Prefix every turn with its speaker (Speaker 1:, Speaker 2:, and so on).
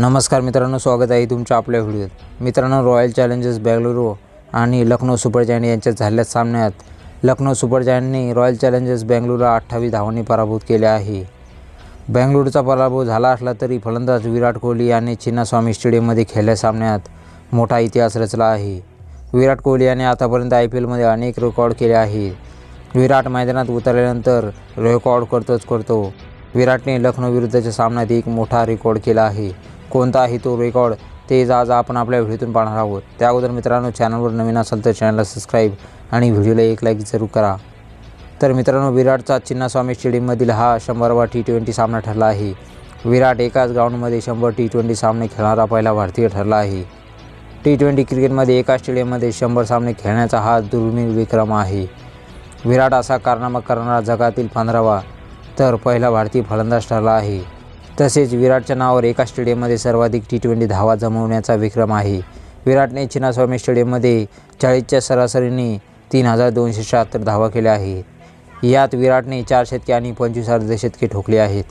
Speaker 1: नमस्कार मित्रांनो स्वागत आहे तुमच्या आपल्या व्हिडिओत. मित्रांनो रॉयल चॅलेंजर्स बेंगलुरू आणि लखनौ सुपर जायंट यांच्यात झालेल्या सामन्यात लखनौ सुपर जायंटने रॉयल चॅलेंजर्स बेंगलुरूला अठ्ठावीस धावांनी पराभूत केले आहे. बेंगलुरूचा पराभव झाला असला तरी फलंदाज विराट कोहली याने चिन्नास्वामी स्टेडियममध्ये खेळल्या सामन्यात मोठा इतिहास रचला आहे. विराट कोहली याने आतापर्यंत आय पी एलमध्ये अनेक रेकॉर्ड केले आहेत विराट मैदानात उतरल्यानंतर रेकॉर्ड करतोच करतो. विराटने लखनौ विरुद्धच्या सामन्यात एक मोठा रेकॉर्ड केला आहे. कोणताही तो रेकॉर्ड तेच आज आपण आपल्या व्हिडिओतून पाहणार आहोत. त्या अगोदर मित्रांनो चॅनलवर नवीन असेल तर चॅनलला सबस्क्राईब आणि व्हिडिओला एक लाईक जरूर करा. तर मित्रांनो विराटचा चिन्नास्वामी स्टेडियममधील हा शंभरवा टी ट्वेंटी सामना ठरला आहे. विराट एकाच ग्राउंडमध्ये शंभर टी ट्वेंटी सामने खेळणारा पहिला भारतीय ठरला आहे. टी ट्वेंटी क्रिकेटमध्ये एका स्टेडियममध्ये शंभर सामने खेळण्याचा हा दुर्मिळ विक्रम आहे. विराट असा कारनामा करणारा जगातील पंधरावा तर पहिला भारतीय फलंदाज ठरला आहे. तसेच विराटच्या नावावर एका स्टेडियममध्ये सर्वाधिक टी ट्वेंटी धावा जमवण्याचा विक्रम आहे. विराटने चिनास्वामी स्टेडियममध्ये चाळीसच्या सरासरीने तीन हजार दोनशे शहात्तर धावा केल्या आहेत. यात विराटने चार शतके आणि पंचवीस अर्धशतके ठोकले आहेत.